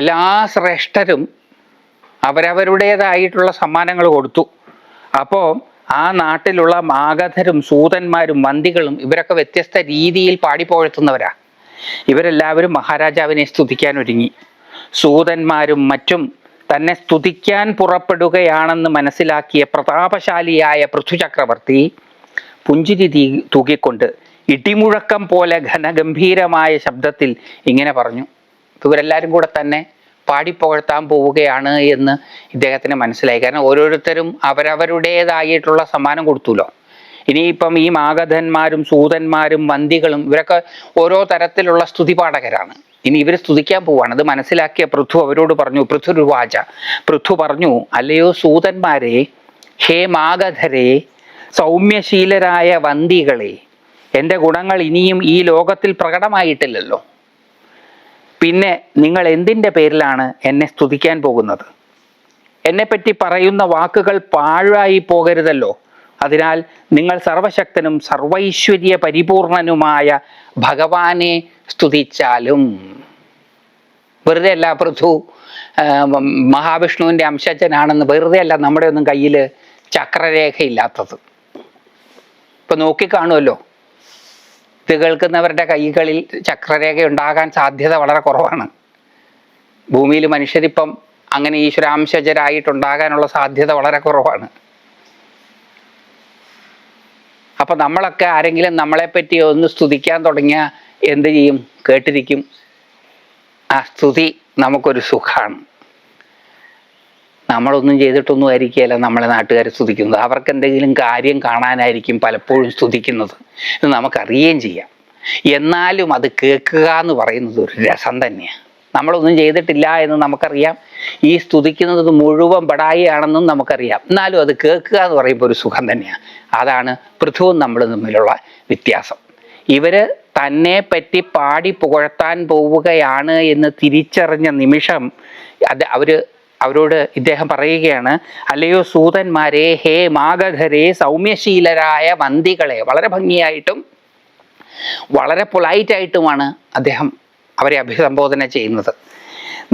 എല്ലാ ശ്രേഷ്ഠരും അവരവരുടേതായിട്ടുള്ള സമ്മാനങ്ങൾ കൊടുത്തു. അപ്പോൾ ആ നാട്ടിലുള്ള മാഗധരും സൂതന്മാരും മന്തികളും ഇവരൊക്കെ വ്യത്യസ്ത രീതിയിൽ പാടിപ്പോഴ്ത്തുന്നവരാ ഇവരെല്ലാവരും മഹാരാജാവിനെ സ്തുതിക്കാൻ ഒരുങ്ങി. സൂതന്മാരും മറ്റും തന്നെ സ്തുതിക്കാൻ പുറപ്പെടുകയാണെന്ന് മനസ്സിലാക്കിയ പ്രതാപശാലിയായ പൃഥ്വിചക്രവർത്തി പുഞ്ചിരി തീ തൂക്കിക്കൊണ്ട് ഇടിമുഴക്കം പോലെ ഘനഗംഭീരമായ ശബ്ദത്തിൽ ഇങ്ങനെ പറഞ്ഞു. ഇവരെല്ലാവരും കൂടെ തന്നെ പാടിപ്പുകഴ്ത്താൻ പോവുകയാണ് എന്ന് ഇദ്ദേഹത്തിന് മനസ്സിലായി. കാരണം ഓരോരുത്തരും അവരവരുടേതായിട്ടുള്ള സമ്മാനം കൊടുത്തുല്ലോ ഇനിയിപ്പം ഈ മാഗധന്മാരും സൂതന്മാരും വന്തികളും ഇവരൊക്കെ ഓരോ തരത്തിലുള്ള സ്തുതിപാഠകരാണ്. ഇനി ഇവർ സ്തുതിക്കാൻ പോവാണ്. അത് മനസ്സിലാക്കിയ പൃഥു അവരോട് പറഞ്ഞു പൃഥുരുവാച പൃഥു പറഞ്ഞു അല്ലയോ സൂതന്മാരെ ഹേ മാഗധരെ സൗമ്യശീലരായ വന്തികളെ എന്റെ ഗുണങ്ങൾ ഇനിയും ഈ ലോകത്തിൽ പ്രകടമായിട്ടില്ലല്ലോ. പിന്നെ നിങ്ങൾ എന്തിന്റെ പേരിലാണ് എന്നെ സ്തുതിക്കാൻ പോകുന്നത്? എന്നെപ്പറ്റി പറയുന്ന വാക്കുകൾ പാഴായി പോകരുതല്ലോ. അതിനാൽ നിങ്ങൾ സർവശക്തനും സർവൈശ്വര്യ പരിപൂർണനുമായ ഭഗവാനെ സ്തുതിച്ചാലും. വെറുതെ അല്ല പൃഥു മഹാവിഷ്ണുവിന്റെ അംശജനാണെന്ന് വെറുതെ അല്ല നമ്മുടെ ഒന്നും കയ്യിൽ ചക്രരേഖയില്ലാത്തത്. ഇപ്പൊ നോക്കിക്കാണുമല്ലോ ഇത് കേൾക്കുന്നവരുടെ കൈകളിൽ ചക്രരേഖ ഉണ്ടാകാൻ സാധ്യത വളരെ കുറവാണ്. ഭൂമിയിൽ മനുഷ്യരിപ്പം അങ്ങനെ ഈശ്വരാംശജരായിട്ടുണ്ടാകാനുള്ള സാധ്യത വളരെ കുറവാണ്. അപ്പൊ നമ്മളൊക്കെ ആരെങ്കിലും നമ്മളെ പറ്റി ഒന്ന് സ്തുതിക്കാൻ തുടങ്ങിയ എന്ത് ചെയ്യും? കേട്ടിരിക്കും. ആ സ്തുതി നമുക്കൊരു സുഖമാണ് നമ്മളൊന്നും ചെയ്തിട്ടൊന്നും ആയിരിക്കുകയല്ല നമ്മളെ നാട്ടുകാർ സ്തുതിക്കുന്നത്. അവർക്ക് എന്തെങ്കിലും കാര്യം കാണാനായിരിക്കും പലപ്പോഴും സ്തുതിക്കുന്നത്. ഇത് നമുക്കറിയുകയും ചെയ്യാം. എന്നാലും അത് കേൾക്കുക എന്ന് പറയുന്നത് ഒരു രസം തന്നെയാണ്. നമ്മളൊന്നും ചെയ്തിട്ടില്ല എന്ന് നമുക്കറിയാം. ഈ സ്തുതിക്കുന്നത് മുഴുവൻ ബടായിയാണെന്നും നമുക്കറിയാം. എന്നാലും അത് കേൾക്കുക എന്ന് പറയുമ്പോൾ ഒരു സുഖം തന്നെയാണ്. അതാണ് പൃഥുവും നമ്മൾ തമ്മിലുള്ള വ്യത്യാസം. ഇവർ തന്നെ പറ്റി പാടി പുകഴ്ത്താൻ പോവുകയാണ് എന്ന് തിരിച്ചറിഞ്ഞ നിമിഷം അത് അവർ അവരോട് ഇദ്ദേഹം പറയുകയാണ് അല്ലയോ സൂതന്മാരെ ഹേ മാഗധരെ സൗമ്യശീലരായ വന്തികളെ വളരെ ഭംഗിയായിട്ടും വളരെ പൊളൈറ്റായിട്ടുമാണ് അദ്ദേഹം അവരെ അഭിസംബോധന ചെയ്യുന്നത്.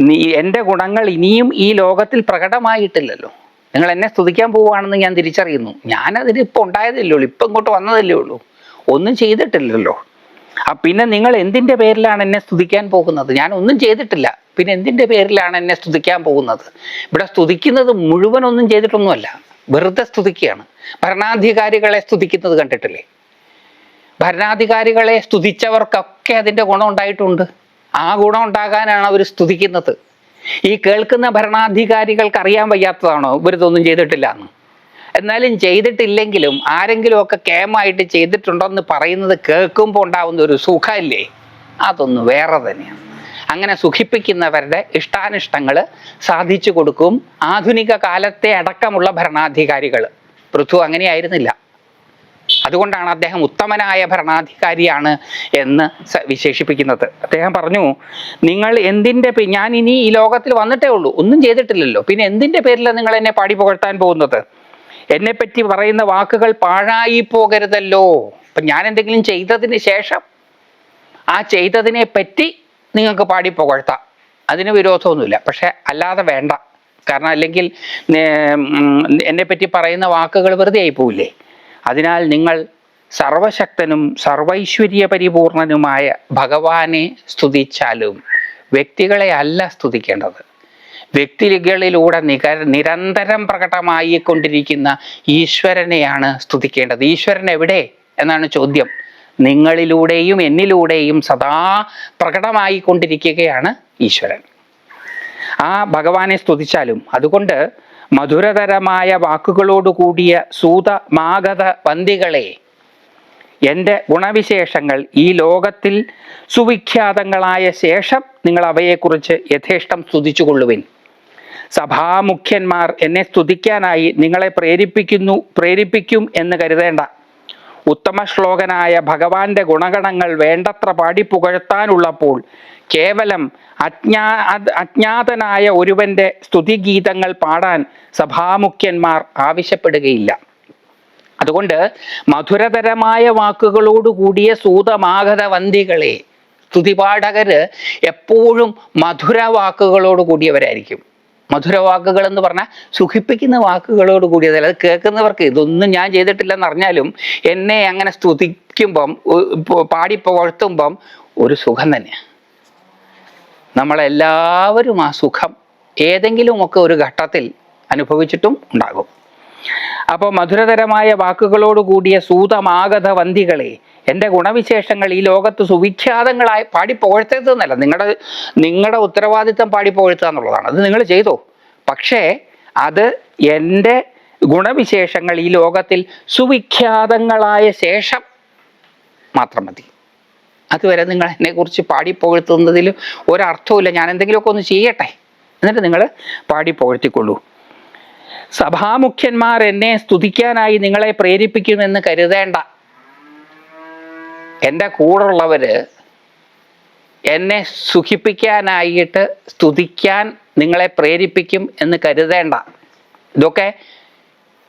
നീ എന്റെ ഗുണങ്ങൾ ഇനിയും ഈ ലോകത്തിൽ പ്രകടമായിട്ടില്ലല്ലോ. നിങ്ങൾ എന്നെ സ്തുതിക്കാൻ പോവുകയാണെന്ന് ഞാൻ തിരിച്ചറിയുന്നു. ഞാനതിന് ഇപ്പോൾ ഉണ്ടായതല്ലേ ഉള്ളൂ ഇപ്പം ഇങ്ങോട്ട് വന്നതല്ലേ ഉള്ളൂ. ഒന്നും ചെയ്തിട്ടില്ലല്ലോ. ആ പിന്നെ നിങ്ങൾ എന്തിന്റെ പേരിലാണ് എന്നെ സ്തുതിക്കാൻ പോകുന്നത്? ഞാൻ ഒന്നും ചെയ്തിട്ടില്ല. പിന്നെ എന്തിന്റെ പേരിലാണ് എന്നെ സ്തുതിക്കാൻ പോകുന്നത്? ഇവിടെ സ്തുതിക്കുന്നത് മുഴുവനൊന്നും ചെയ്തിട്ടൊന്നുമല്ല. വെറുതെ സ്തുതിക്കുകയാണ്. ഭരണാധികാരികളെ സ്തുതിക്കുന്നത് കണ്ടിട്ടില്ലേ? ഭരണാധികാരികളെ സ്തുതിച്ചവർക്കൊക്കെ അതിന്റെ ഗുണം ഉണ്ടായിട്ടുണ്ട്. ആ ഗുണം ഉണ്ടാകാനാണ് അവർ സ്തുതിക്കുന്നത്. ഈ കേൾക്കുന്ന ഭരണാധികാരികൾക്ക് അറിയാൻ വയ്യാത്തതാണോ? ഇവരിതൊന്നും ചെയ്തിട്ടില്ല എന്ന്. എന്നാലും ചെയ്തിട്ടില്ലെങ്കിലും ആരെങ്കിലുമൊക്കെ കേമായിട്ട് ചെയ്തിട്ടുണ്ടോ എന്ന് പറയുന്നത് കേൾക്കുമ്പോൾ ഉണ്ടാവുന്ന ഒരു സുഖമില്ലേ? അതൊന്ന് വേറെ തന്നെയാണ്. അങ്ങനെ സുഖിപ്പിക്കുന്നവരുടെ ഇഷ്ടാനിഷ്ടങ്ങൾ സാധിച്ചു കൊടുക്കും. ആധുനിക കാലത്തെ അടക്കമുള്ള ഭരണാധികാരികൾ. പൃഥു അങ്ങനെയായിരുന്നില്ല. അതുകൊണ്ടാണ് അദ്ദേഹം ഉത്തമനായ ഭരണാധികാരിയാണ് എന്ന് വിശേഷിപ്പിക്കുന്നത്. അദ്ദേഹം പറഞ്ഞു നിങ്ങൾ എന്തിന്റെ ഞാൻ ഇനി ഈ ലോകത്തിൽ വന്നിട്ടേ ഉള്ളൂ. ഒന്നും ചെയ്തിട്ടില്ലല്ലോ. പിന്നെ എന്തിന്റെ പേരിലാണ് നിങ്ങൾ എന്നെ പാടി പുകഴ്ത്താൻ പോകുന്നത്? എന്നെപ്പറ്റി പറയുന്ന വാക്കുകൾ പാഴായി പോകരുതല്ലോ. അപ്പം ഞാൻ എന്തെങ്കിലും ചെയ്തതിന് ശേഷം ആ ചെയ്തതിനെ പറ്റി നിങ്ങൾക്ക് പാടി പുകഴ്ത്താം. അതിന് വിരോധമൊന്നുമില്ല. പക്ഷെ അല്ലാതെ വേണ്ട. കാരണം അല്ലെങ്കിൽ എന്നെ പറ്റി പറയുന്ന വാക്കുകൾ വെറുതെ ആയി പോവില്ലേ? അതിനാൽ നിങ്ങൾ സർവശക്തനും സർവൈശ്വര്യ പരിപൂർണനുമായ ഭഗവാനെ സ്തുതിച്ചാലും വ്യക്തികളെ അല്ല സ്തുതിക്കേണ്ടത്. വ്യക്തികളിലൂടെ നിക നിരന്തരം പ്രകടമായിക്കൊണ്ടിരിക്കുന്ന ഈശ്വരനെയാണ് സ്തുതിക്കേണ്ടത്. ഈശ്വരൻ എവിടെ? എന്നാണ് ചോദ്യം. നിങ്ങളിലൂടെയും എന്നിലൂടെയും സദാ പ്രകടമായി കൊണ്ടിരിക്കുകയാണ് ഈശ്വരൻ. ആ ഭഗവാനെ സ്തുതിച്ചാലും അതുകൊണ്ട് മധുരതരമായ വാക്കുകളോടുകൂടിയ സൂത മാഗത വന്തികളെ എന്റെ ഗുണവിശേഷങ്ങൾ ഈ ലോകത്തിൽ സുവിഖ്യാതങ്ങളായ ശേഷം നിങ്ങൾ അവയെക്കുറിച്ച് യഥേഷ്ടം സ്തുതിച്ചുകൊള്ളുവിൻ. സഭാമുഖ്യന്മാർ എന്നെ സ്തുതിക്കാനായി നിങ്ങളെ പ്രേരിപ്പിക്കുന്നു പ്രേരിപ്പിക്കും എന്ന് കരുതേണ്ട. ഉത്തമ ശ്ലോകനായ ഭഗവാന്റെ ഗുണഗണങ്ങൾ വേണ്ടത്ര പാടി പുകഴ്ത്താനുള്ളപ്പോൾ കേവലം അജ്ഞാ അജ്ഞാതനായ ഒരുവന്റെ സ്തുതിഗീതങ്ങൾ പാടാൻ സഭാമുഖ്യന്മാർ ആവശ്യപ്പെടുകയില്ല. അതുകൊണ്ട് മധുരതരമായ വാക്കുകളോട് കൂടിയ സൂതമാഗത വന്തികളെ സ്തുതിപാഠകര് എപ്പോഴും മധുര വാക്കുകളോട് കൂടിയവരായിരിക്കും. മധുര വാക്കുകൾ എന്ന് പറഞ്ഞാൽ സുഖിപ്പിക്കുന്ന വാക്കുകളോട് കൂടിയതല്ല അത് കേൾക്കുന്നവർക്ക് ഇതൊന്നും ഞാൻ ചെയ്തിട്ടില്ലെന്ന് അറിഞ്ഞാലും എന്നെ അങ്ങനെ സ്തുതിക്കുമ്പം പാടി പുകഴ്ത്തുമ്പം ഒരു സുഖം തന്നെയാണ് നമ്മളെല്ലാവരും ആ സുഖം ഏതെങ്കിലുമൊക്കെ ഒരു ഘട്ടത്തിൽ അനുഭവിച്ചിട്ടും ഉണ്ടാകും. അപ്പോൾ മധുരതരമായ വാക്കുകളോട് കൂടിയ സൂതമാഗത വന്തികളെ എന്റെ ഗുണവിശേഷങ്ങൾ ഈ ലോകത്ത് സുവിഖ്യാതങ്ങളായി പാടി പുകഴ്ത്തരുതെന്നല്ല നിങ്ങളുടെ നിങ്ങളുടെ ഉത്തരവാദിത്തം പാടി പുകഴ്ത്തുക എന്നുള്ളതാണ്. അത് നിങ്ങൾ ചെയ്തോ? പക്ഷേ അത് എന്റെ ഗുണവിശേഷങ്ങൾ ഈ ലോകത്തിൽ സുവിഖ്യാതങ്ങളായ ശേഷം മാത്രം മതി. അതുവരെ നിങ്ങൾ എന്നെക്കുറിച്ച് പാടി പുകഴ്ത്തുന്നതിൽ ഒരർത്ഥവുമില്ല. ഞാൻ എന്തെങ്കിലുമൊക്കെ ഒന്ന് ചെയ്യട്ടെ. എന്നിട്ട് നിങ്ങൾ പാടി പുകഴ്ത്തിക്കൊള്ളൂ സഭാമുഖ്യന്മാർ എന്നെ സ്തുതിക്കാനായി നിങ്ങളെ പ്രേരിപ്പിക്കുമെന്ന് കരുതേണ്ട. എന്റെ കൂടെയുള്ളവർ എന്നെ സുഖിപ്പിക്കാനായിട്ട് സ്തുതിക്കാൻ നിങ്ങളെ പ്രേരിപ്പിക്കും എന്ന് കരുതേണ്ട. ഇതൊക്കെ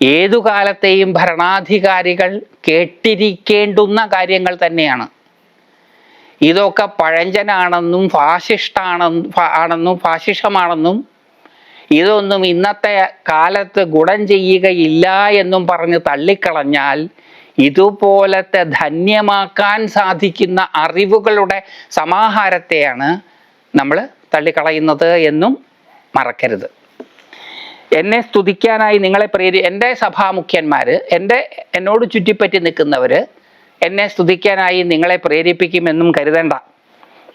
ഏതു കാലത്തെയും ഭരണാധികാരികൾ കേട്ടിരിക്കേണ്ടുന്ന കാര്യങ്ങൾ തന്നെയാണ്. ഇതൊക്കെ പഴഞ്ചനാണെന്നും ഫാഷിഷ്ടാണെന്നും ഫാ- ആണെന്നും ഫാഷിഷമാണെന്നും ഇതൊന്നും ഇന്നത്തെ കാലത്ത് ഗുണം ചെയ്യുകയില്ല എന്നും പറഞ്ഞ് തള്ളിക്കളഞ്ഞാൽ ഇതുപോലത്തെ ധന്യമാക്കാൻ സാധിക്കുന്ന അറിവുകളുടെ സമാഹാരത്തെയാണ് നമ്മൾ തള്ളിക്കളയുന്നത് എന്നും മറക്കരുത്. എന്നെ സ്തുതിക്കാനായി നിങ്ങളെ പ്രേരി എന്റെ സഭാമുഖ്യന്മാർ എന്റെ എന്നോട് ചുറ്റിപ്പറ്റി നിൽക്കുന്നവർ എന്നെ സ്തുതിക്കാനായി നിങ്ങളെ പ്രേരിപ്പിക്കുമെന്നും കരുതേണ്ട.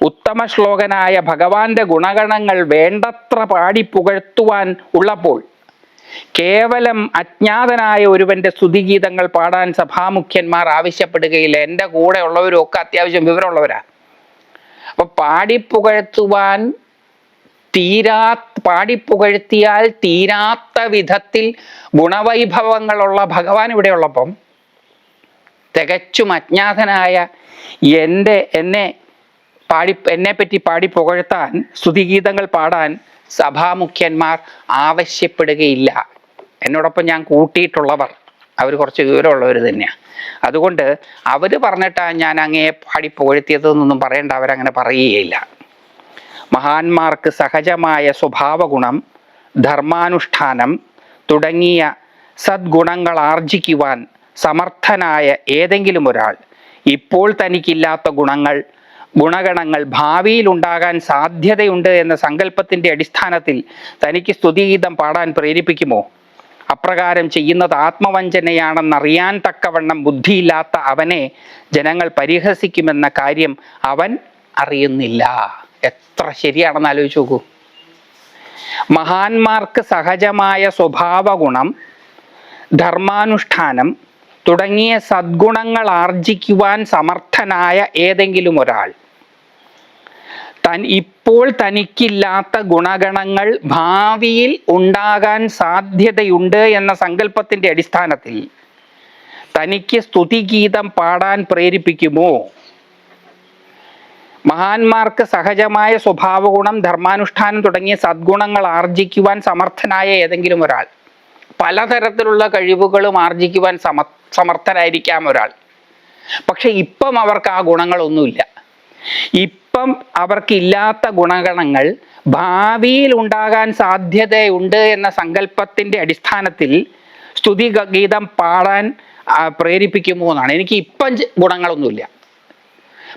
ഉത്തമ ശ്ലോകനായ ഭഗവാന്റെ ഗുണഗണങ്ങൾ വേണ്ടത്ര പാടി പുകഴ്ത്തുവാൻ ഉള്ളപ്പോൾ കേവലം അജ്ഞാതനായ ഒരുവന്റെ സ്തുതിഗീതങ്ങൾ പാടാൻ സഭാമുഖ്യന്മാർ ആവശ്യപ്പെടുകയില്ല. എന്റെ കൂടെ ഉള്ളവരും ഒക്കെ അത്യാവശ്യം വിവരമുള്ളവരാ. അപ്പൊ പാടിപ്പുകഴ്ത്തുവാൻ തീരാ പാടിപ്പുകഴ്ത്തിയാൽ തീരാത്ത വിധത്തിൽ ഗുണവൈഭവങ്ങളുള്ള ഭഗവാൻ ഇവിടെ ഉള്ളപ്പം തികച്ചും അജ്ഞാതനായ എന്റെ എന്നെ പാടി എന്നെപ്പറ്റി പാടി പുകഴ്ത്താൻ സ്തുതിഗീതങ്ങൾ പാടാൻ സഭാമുഖ്യന്മാർ ആവശ്യപ്പെടുകയില്ല. എന്നോടൊപ്പം ഞാൻ കൂട്ടിയിട്ടുള്ളവർ. അവർ കുറച്ച് വിവരമുള്ളവർ തന്നെയാണ് അതുകൊണ്ട് അവർ പറഞ്ഞിട്ടാണ് ഞാൻ അങ്ങയെ പാടി പുകഴ്ത്തിയതെന്നൊന്നും പറയേണ്ട. അവരങ്ങനെ പറയുകയില്ല. മഹാന്മാർക്ക് സഹജമായ സ്വഭാവഗുണം ധർമാനുഷ്ഠാനം തുടങ്ങിയ സദ്ഗുണങ്ങൾ ആർജിക്കുവാൻ സമർത്ഥനായ ഏതെങ്കിലും ഒരാൾ ഇപ്പോൾ തനിക്കില്ലാത്ത ഗുണങ്ങൾ ഗുണഗണങ്ങൾ ഭാവിയിൽ ഉണ്ടാകാൻ സാധ്യതയുണ്ട് എന്ന സങ്കല്പത്തിന്റെ അടിസ്ഥാനത്തിൽ തനിക്ക് സ്തുതിഗീതം പാടാൻ പ്രേരിപ്പിക്കുമോ? അപ്രകാരം ചെയ്യുന്നത് ആത്മവഞ്ചനയാണെന്നറിയാൻ തക്കവണ്ണം ബുദ്ധിയില്ലാത്ത അവനെ ജനങ്ങൾ പരിഹസിക്കുമെന്ന കാര്യം അവൻ അറിയുന്നില്ല. എത്ര ശരിയാണെന്ന് ആലോചിച്ച് നോക്കൂ. മഹാന്മാർക്ക് സഹജമായ സ്വഭാവ ഗുണം ധർമാനുഷ്ഠാനം തുടങ്ങിയ സദ്ഗുണങ്ങൾ ആർജിക്കുവാൻ സമർത്ഥനായ ഏതെങ്കിലും ഒരാൾ. തൻ ഇപ്പോൾ തനിക്കില്ലാത്ത ഗുണഗണങ്ങൾ ഭാവിയിൽ ഉണ്ടാകാൻ സാധ്യതയുണ്ട് എന്ന സങ്കല്പത്തിന്റെ അടിസ്ഥാനത്തിൽ തനിക്ക് സ്തുതിഗീതം പാടാൻ പ്രേരിപ്പിക്കുമോ? മഹാന്മാർക്ക് സഹജമായ സ്വഭാവഗുണം ധർമാനുഷ്ഠാനം തുടങ്ങിയ സദ്ഗുണങ്ങൾ ആർജിക്കുവാൻ സമർത്ഥനായ ഏതെങ്കിലും ഒരാൾ. പലതരത്തിലുള്ള കഴിവുകളും ആർജിക്കുവാൻ സമ സമർത്ഥരായിരിക്കാം ഒരാൾ. പക്ഷെ ഇപ്പം അവർക്ക് ആ ഗുണങ്ങളൊന്നുമില്ല. ഇപ്പം അവർക്കില്ലാത്ത ഗുണഗണങ്ങൾ ഭാവിയിൽ ഉണ്ടാകാൻ സാധ്യതയുണ്ട് എന്ന സങ്കല്പത്തിന്റെ അടിസ്ഥാനത്തിൽ സ്തുതി ഗീതം പാടാൻ പ്രേരിപ്പിക്കുമോ എന്നാണ്. എനിക്ക് ഇപ്പം ഗുണങ്ങളൊന്നുമില്ല.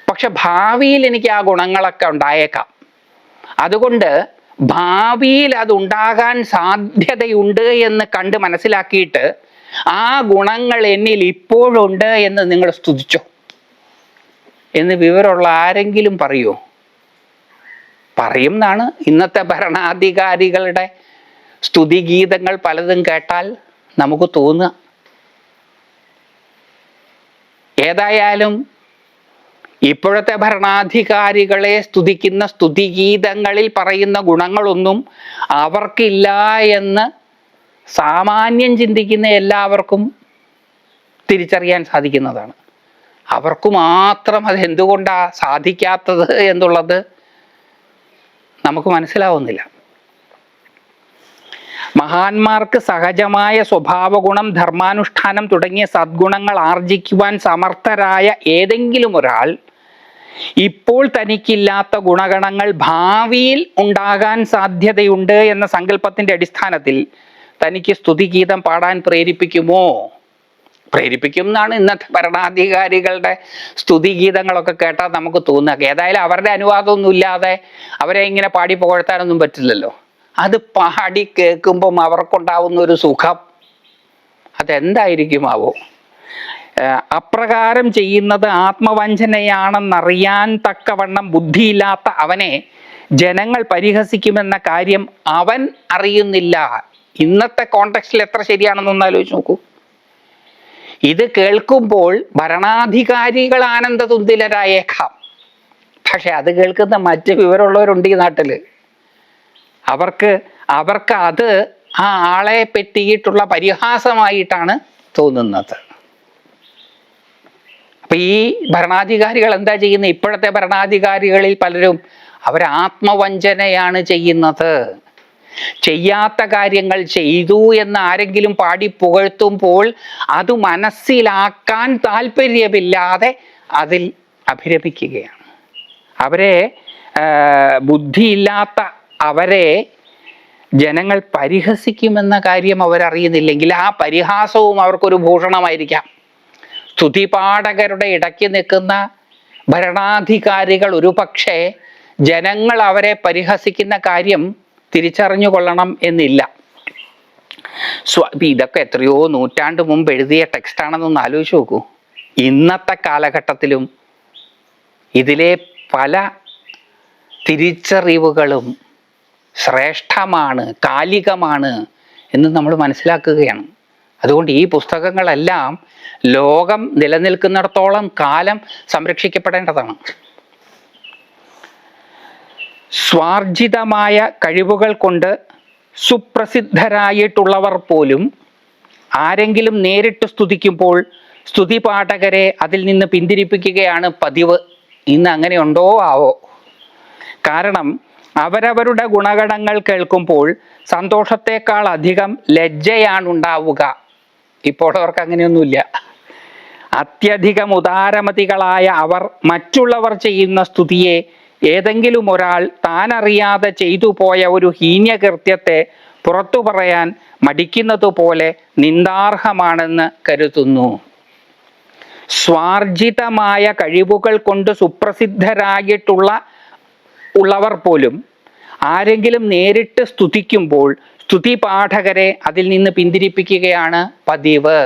പക്ഷെ ഭാവിയിൽ എനിക്ക് ആ ഗുണങ്ങളൊക്കെ ഉണ്ടായേക്കാം. അതുകൊണ്ട് ഭാവിയിൽ അത് ഉണ്ടാകാൻ സാധ്യതയുണ്ട് എന്ന് കണ്ട് മനസ്സിലാക്കിയിട്ട് ആ ഗുണങ്ങൾ എന്നിൽ ഇപ്പോഴുണ്ട് എന്ന് നിങ്ങൾ സ്തുതിച്ചോ? എന്ന് വിവരമുള്ള ആരെങ്കിലും പറയുമോ പറയും ഇന്നത്തെ ഭരണാധികാരികളുടെ സ്തുതിഗീതങ്ങൾ പലതും കേട്ടാൽ നമുക്ക് തോന്നുക. ഏതായാലും ഇപ്പോഴത്തെ ഭരണാധികാരികളെ സ്തുതിക്കുന്ന സ്തുതിഗീതങ്ങളിൽ പറയുന്ന ഗുണങ്ങളൊന്നും അവർക്കില്ല എന്ന് സാമാന്യം ചിന്തിക്കുന്ന എല്ലാവർക്കും തിരിച്ചറിയാൻ സാധിക്കുന്നതാണ്. അവർക്ക് മാത്രം അത് എന്തുകൊണ്ടാ സാധിക്കാത്തത് എന്നുള്ളത് നമുക്ക് മനസ്സിലാവുന്നില്ല. മഹാന്മാർക്ക് സഹജമായ സ്വഭാവഗുണം ധർമാനുഷ്ഠാനം തുടങ്ങിയ സദ്ഗുണങ്ങൾ ആർജിക്കുവാൻ സമർത്ഥരായ ഏതെങ്കിലും ഒരാൾ ഇപ്പോൾ തനിക്കില്ലാത്ത ഗുണഗണങ്ങൾ ഭാവിയിൽ ഉണ്ടാകാൻ സാധ്യതയുണ്ട് എന്ന സങ്കല്പത്തിന്റെ അടിസ്ഥാനത്തിൽ തനിക്ക് സ്തുതിഗീതം പാടാൻ പ്രേരിപ്പിക്കുമോ? പ്രേരിപ്പിക്കും എന്നാണ് ഇന്നത്തെ ഭരണാധികാരികളുടെ സ്തുതിഗീതങ്ങളൊക്കെ കേട്ടാൽ നമുക്ക് തോന്നുക. ഏതായാലും അവരുടെ അനുവാദമൊന്നും ഇല്ലാതെ അവരെ ഇങ്ങനെ പാടി പുകഴ്ത്താനൊന്നും പറ്റില്ലല്ലോ. അത് പാടി കേൾക്കുമ്പം അവർക്കുണ്ടാവുന്ന ഒരു സുഖം അതെന്തായിരിക്കുമാവോ? ഏഹ് അപ്രകാരം ചെയ്യുന്നത് ആത്മവഞ്ചനയാണെന്നറിയാൻ തക്കവണ്ണം ബുദ്ധിയില്ലാത്ത അവനെ ജനങ്ങൾ പരിഹസിക്കുമെന്ന കാര്യം അവൻ അറിയുന്നില്ല. ഇന്നത്തെ കോണ്ടക്സ്റ്റിൽ എത്ര ശരിയാണെന്നൊന്ന് ആലോചിച്ച് നോക്കൂ. ഇത് കേൾക്കുമ്പോൾ ഭരണാധികാരികൾ ആനന്ദതുന്തിലരായേക്കാം പക്ഷെ അത് കേൾക്കുന്ന മറ്റ് വിവരമുള്ളവരുണ്ട് ഈ നാട്ടിൽ അവർക്ക് അവർക്ക് അത് ആ ആളെ പറ്റിയിട്ടുള്ള പരിഹാസമായിട്ടാണ് തോന്നുന്നത്. അപ്പൊ ഈ ഭരണാധികാരികൾ എന്താ ചെയ്യുന്നത് ഇപ്പോഴത്തെ ഭരണാധികാരികളിൽ പലരും അവർ ആത്മവഞ്ചനയാണ് ചെയ്യുന്നത്. ചെയ്യാത്ത കാര്യങ്ങൾ ചെയ്തു എന്ന് ആരെങ്കിലും പാടി പുകഴ്ത്തുമ്പോൾ അത് മനസ്സിലാക്കാൻ താല്പര്യമില്ലാതെ അതിൽ അഭിരമിക്കുകയാണ്. അവരെ ബുദ്ധിയില്ലാത്ത അവരെ ജനങ്ങൾ പരിഹസിക്കുമെന്ന കാര്യം അവരറിയുന്നില്ലെങ്കിൽ ആ പരിഹാസവും അവർക്കൊരു ഭൂഷണമായിരിക്കാം. സ്തുതിപാഠകരുടെ ഇടയ്ക്ക് നിൽക്കുന്ന ഭരണാധികാരികൾ ഒരു പക്ഷേ ജനങ്ങൾ അവരെ പരിഹസിക്കുന്ന കാര്യം തിരിച്ചറിഞ്ഞു കൊള്ളണം എന്നില്ല സ്വ ഇതൊക്കെ എത്രയോ നൂറ്റാണ്ട് മുമ്പ് എഴുതിയ ടെക്സ്റ്റ് ആണെന്നൊന്ന് ആലോചിച്ച് നോക്കൂ. ഇന്നത്തെ കാലഘട്ടത്തിലും ഇതിലെ പല തിരിച്ചറിവുകളും ശ്രേഷ്ഠമാണ് കാലികമാണ് എന്ന് നമ്മൾ മനസ്സിലാക്കുകയാണ്. അതുകൊണ്ട് ഈ പുസ്തകങ്ങളെല്ലാം ലോകം നിലനിൽക്കുന്നിടത്തോളം കാലം സംരക്ഷിക്കപ്പെടേണ്ടതാണ്. സ്വാർജിതമായ കഴിവുകൾ കൊണ്ട് സുപ്രസിദ്ധരായിട്ടുള്ളവർ പോലും ആരെങ്കിലും നേരിട്ട് സ്തുതിക്കുമ്പോൾ സ്തുതി പാഠകരെ അതിൽ നിന്ന് പിന്തിരിപ്പിക്കുകയാണ് പതിവ്. ഇന്ന് അങ്ങനെ ഉണ്ടോ? ആവോ? കാരണം അവരവരുടെ ഗുണഗണങ്ങൾ കേൾക്കുമ്പോൾ സന്തോഷത്തെക്കാൾ അധികം ലജ്ജയാണ് ഉണ്ടാവുക ഇപ്പോൾ അവർക്ക് അങ്ങനെയൊന്നുമില്ല. അത്യധികം ഉദാരമതികളായ അവർ മറ്റുള്ളവർ ചെയ്യുന്ന സ്തുതിയെ ഏതെങ്കിലും ഒരാൾ താൻ അറിയാതെ ചെയ്തു പോയ ഒരു ഹീനകൃത്യത്തെ പുറത്തു പറയാൻ മടിക്കുന്നത് പോലെ നിന്ദാർഹമാണെന്ന് കരുതുന്നു. സ്വാർജിതമായ കഴിവുകൾ കൊണ്ട് സുപ്രസിദ്ധരായിട്ടുള്ള ഉള്ളവർ പോലും ആരെങ്കിലും നേരിട്ട് സ്തുതിക്കുമ്പോൾ സ്തുതി പാഠകരെ അതിൽ നിന്ന് പിന്തിരിപ്പിക്കുകയാണ് പതിവ്.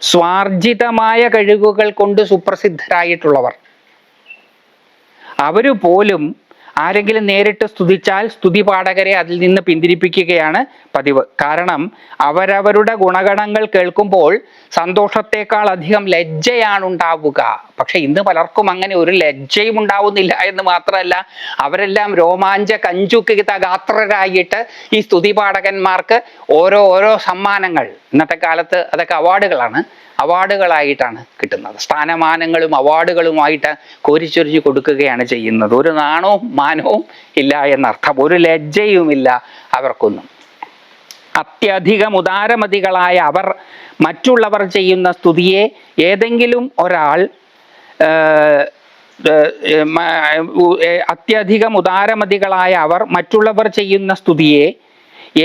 സ്വാർജിതമായ കഴിവുകൾ കൊണ്ട് സുപ്രസിദ്ധരായിട്ടുള്ളവർ. അവർ പോലും ആരെങ്കിലും നേരിട്ട് സ്തുതിച്ചാൽ സ്തുതി പാഠകരെ അതിൽ നിന്ന് പിന്തിരിപ്പിക്കുകയാണ് പതിവ്. കാരണം അവരവരുടെ ഗുണഗണങ്ങൾ കേൾക്കുമ്പോൾ സന്തോഷത്തെക്കാൾ അധികം ലജ്ജയാണ് ഉണ്ടാവുക പക്ഷെ ഇന്ന് പലർക്കും അങ്ങനെ ഒരു ലജ്ജയും ഉണ്ടാവുന്നില്ല എന്ന് മാത്രമല്ല അവരെല്ലാം രോമാഞ്ച കഞ്ചുക്കിത ഗാത്രരായിട്ട് ഈ സ്തുതി പാഠകന്മാർക്ക് ഓരോ ഓരോ സമ്മാനങ്ങൾ. ഇന്നത്തെ കാലത്ത് അതൊക്കെ അവാർഡുകളാണ്. അവാർഡുകളായിട്ടാണ് കിട്ടുന്നത്. സ്ഥാനമാനങ്ങളും അവാർഡുകളുമായിട്ട് കോരിച്ചൊരിഞ്ഞ് കൊടുക്കുകയാണ് ചെയ്യുന്നത്. ഒരു നാണവും മാനവും ഇല്ല എന്നർത്ഥം. ഒരു ലജ്ജയുമില്ല അവർക്കൊന്നും. അത്യധികം ഉദാരമതികളായ അവർ മറ്റുള്ളവർ ചെയ്യുന്ന സ്തുതിയെ ഏതെങ്കിലും ഒരാൾ അത്യധികം ഉദാരമതികളായ അവർ മറ്റുള്ളവർ ചെയ്യുന്ന സ്തുതിയെ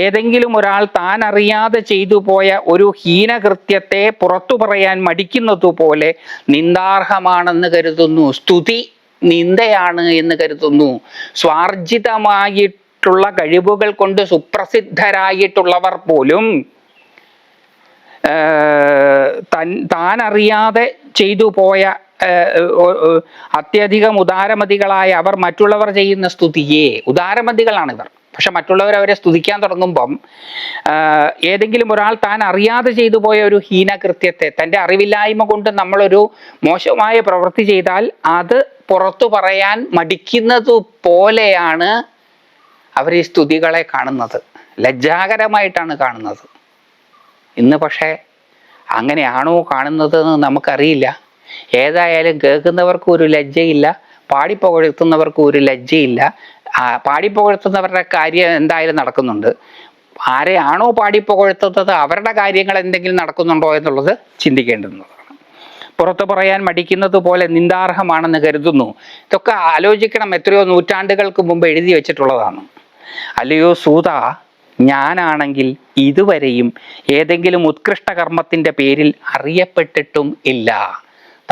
ഏതെങ്കിലും ഒരാൾ താൻ അറിയാതെ ചെയ്തു പോയ ഒരു ഹീനകൃത്യത്തെ പുറത്തു പറയാൻ മടിക്കുന്നതുപോലെ നിന്ദാർഹമാണെന്ന് കരുതുന്നു. സ്തുതി നിന്ദയാണ് എന്ന് കരുതുന്നു. സ്വാർജിതമായിട്ടുള്ള കഴിവുകൾ കൊണ്ട് സുപ്രസിദ്ധരായിട്ടുള്ളവർ പോലും തൻ താൻ അറിയാതെ ചെയ്തു പോയ അത്യധികം ഉദാരമതികളായ അവർ മറ്റുള്ളവർ ചെയ്യുന്ന സ്തുതിയെ. ഉദാരമതികളാണ് ഇവർ പക്ഷെ മറ്റുള്ളവർ അവരെ സ്തുതിക്കാൻ തുടങ്ങുമ്പം ഏതെങ്കിലും ഒരാൾ താൻ അറിയാതെ ചെയ്തു പോയ ഒരു ഹീനകൃത്യത്തെ തന്റെ അറിവില്ലായ്മ കൊണ്ട് നമ്മളൊരു മോശമായ പ്രവൃത്തി ചെയ്താൽ അത് പുറത്തു പറയാൻ മടിക്കുന്നത് പോലെയാണ് അവർ ഈ സ്തുതികളെ കാണുന്നത്. ലജ്ജാകരമായിട്ടാണ് കാണുന്നത്. ഇന്ന് പക്ഷേ അങ്ങനെയാണോ കാണുന്നത് എന്ന് നമുക്കറിയില്ല. ഏതായാലും കേൾക്കുന്നവർക്കും ഒരു ലജ്ജയില്ല പാടിപ്പുകഴ്ത്തുന്നവർക്കും ഒരു ലജ്ജയില്ല പാടിപ്പുകഴ്ത്തുന്നവരുടെ കാര്യം എന്തായാലും നടക്കുന്നുണ്ട്. ആരെയാണോ പാടിപ്പുകഴ്ത്തുന്നത് അവരുടെ കാര്യങ്ങൾ എന്തെങ്കിലും നടക്കുന്നുണ്ടോ എന്നുള്ളത് ചിന്തിക്കേണ്ടുന്നതാണ്. പുറത്തു പറയാൻ മടിക്കുന്നത് പോലെ നിന്ദാർഹമാണെന്ന് കരുതുന്നു. ഇതൊക്കെ ആലോചിക്കണം എത്രയോ നൂറ്റാണ്ടുകൾക്ക് മുമ്പ് എഴുതി വെച്ചിട്ടുള്ളതാണ്. അല്ലയോ സൂത ഞാനാണെങ്കിൽ ഇതുവരെയും ഏതെങ്കിലും ഉത്കൃഷ്ട കർമ്മത്തിന്റെ പേരിൽ അറിയപ്പെട്ടിട്ടും ഇല്ല.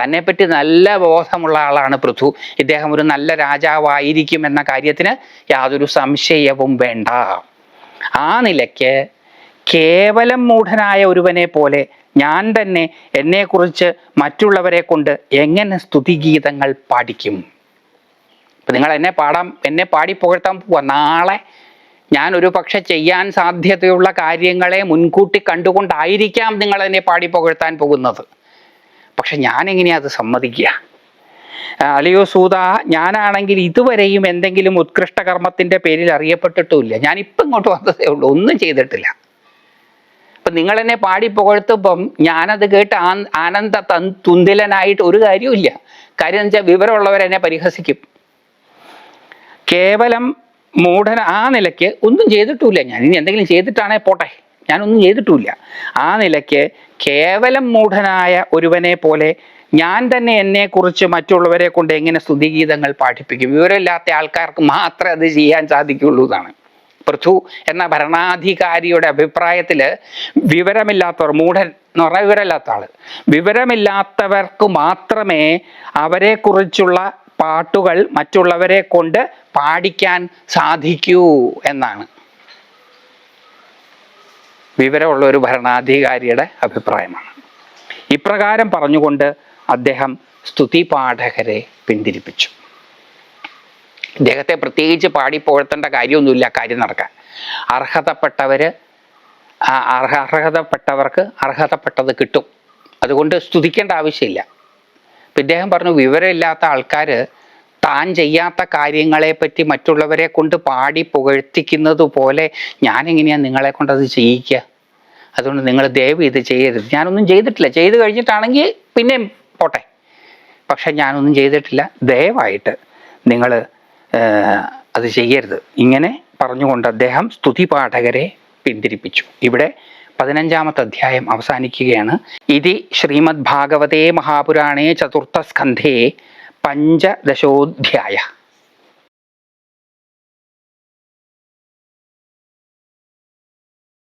തന്നെപ്പറ്റി നല്ല ബോധമുള്ള ആളാണ് പൃഥു. ഇദ്ദേഹം ഒരു നല്ല രാജാവായിരിക്കും എന്ന കാര്യത്തിന് യാതൊരു സംശയവും വേണ്ട. ആ നിലയ്ക്ക് കേവലം മൂഢനായ ഒരുവനെ പോലെ ഞാൻ തന്നെ എന്നെക്കുറിച്ച് മറ്റുള്ളവരെ കൊണ്ട് എങ്ങനെ സ്തുതിഗീതങ്ങൾ പാടിക്കും? ഇപ്പം നിങ്ങൾ എന്നെ പാടാം എന്നെ പാടി പുകഴ്ത്താൻ പോവാ. നാളെ ഞാൻ ഒരു പക്ഷെ ചെയ്യാൻ സാധ്യതയുള്ള കാര്യങ്ങളെ മുൻകൂട്ടി കണ്ടുകൊണ്ടായിരിക്കാം നിങ്ങൾ എന്നെ പാടി പുകഴ്ത്താൻ പോകുന്നത്. പക്ഷെ ഞാൻ എങ്ങനെയാ അത് സമ്മതിക്കുക? അലിയോ സൂത ഞാനാണെങ്കിൽ ഇതുവരെയും എന്തെങ്കിലും ഉത്കൃഷ്ട കർമ്മത്തിന്റെ പേരിൽ അറിയപ്പെട്ടിട്ടുമില്ല. ഞാൻ ഇപ്പം ഇങ്ങോട്ട് വന്നതേ ഉള്ളൂ ഒന്നും ചെയ്തിട്ടില്ല. അപ്പൊ നിങ്ങൾ എന്നെ പാടി പുകഴ്ത്തുമ്പം ഞാനത് കേട്ട് ആ- ആനന്ദ തൻ തുന്തിലനായിട്ട് ഒരു കാര്യവുമില്ല. കാര്യം എന്ന് വെച്ചാൽ വിവരമുള്ളവരെന്നെ പരിഹസിക്കും. കേവലം മൂഢന ആ നിലയ്ക്ക് ഒന്നും ചെയ്തിട്ടില്ല ഞാൻ. ഇനി എന്തെങ്കിലും ചെയ്തിട്ടാണേ പോട്ടെ. ഞാനൊന്നും ചെയ്തിട്ടുമില്ല. ആ നിലയ്ക്ക് കേവലം മൂഢനായ ഒരുവനെ പോലെ ഞാൻ തന്നെ എന്നെക്കുറിച്ച് മറ്റുള്ളവരെ കൊണ്ട് എങ്ങനെ സ്തുതിഗീതങ്ങൾ പാഠിപ്പിക്കും? വിവരമില്ലാത്ത ആൾക്കാർക്ക് മാത്രമേ അത് ചെയ്യാൻ സാധിക്കുള്ളൂ എന്നാണ്. പൃഥു എന്ന ഭരണാധികാരിയുടെ അഭിപ്രായത്തിൽ വിവരമില്ലാത്തവർ മൂഢൻ എന്ന് പറഞ്ഞാൽ വിവരമില്ലാത്ത ആൾ. വിവരമില്ലാത്തവർക്ക് മാത്രമേ അവരെക്കുറിച്ചുള്ള പാട്ടുകൾ മറ്റുള്ളവരെ കൊണ്ട് പാടിക്കാൻ സാധിക്കൂ എന്നാണ്. വിവരമുള്ള ഒരു ഭരണാധികാരിയുടെ അഭിപ്രായമാണ്. ഇപ്രകാരം പറഞ്ഞുകൊണ്ട് അദ്ദേഹം സ്തുതി പാഠകരെ പിന്തിരിപ്പിച്ചു. ഇദ്ദേഹത്തെ പ്രത്യേകിച്ച് പാടി പുകഴ്ത്തേണ്ട കാര്യമൊന്നുമില്ല കാര്യം നടക്കാൻ. അർഹതപ്പെട്ടവര് അർഹ അർഹതപ്പെട്ടവർക്ക് അർഹതപ്പെട്ടത് കിട്ടും. അതുകൊണ്ട് സ്തുതിക്കേണ്ട ആവശ്യമില്ല. ഇദ്ദേഹം പറഞ്ഞു വിവരമില്ലാത്ത ആൾക്കാർ താൻ ചെയ്യാത്ത കാര്യങ്ങളെ പറ്റി മറ്റുള്ളവരെ കൊണ്ട് പാടി പുകഴ്ത്തിക്കുന്നത് പോലെ ഞാനെങ്ങനെയാണ് നിങ്ങളെ കൊണ്ട് അത് ചെയ്യിക്കുക? അതുകൊണ്ട് നിങ്ങൾ ദയവ് ഇത് ചെയ്യരുത്. ഞാനൊന്നും ചെയ്തിട്ടില്ല. ചെയ്ത് കഴിഞ്ഞിട്ടാണെങ്കിൽ പിന്നെയും പോട്ടെ. പക്ഷെ ഞാനൊന്നും ചെയ്തിട്ടില്ല. ദയവായിട്ട് നിങ്ങൾ അത് ചെയ്യരുത്. ഇങ്ങനെ പറഞ്ഞുകൊണ്ട് അദ്ദേഹം സ്തുതി പാഠകരെ പിന്തിരിപ്പിച്ചു. ഇവിടെ പതിനഞ്ചാമത്തെ അധ്യായം അവസാനിക്കുകയാണ്. ഇതി ശ്രീമദ് ഭാഗവതേ മഹാപുരാണേ ചതുർത്ഥ സ്കന്ധേ പഞ്ചദശോധ്യായ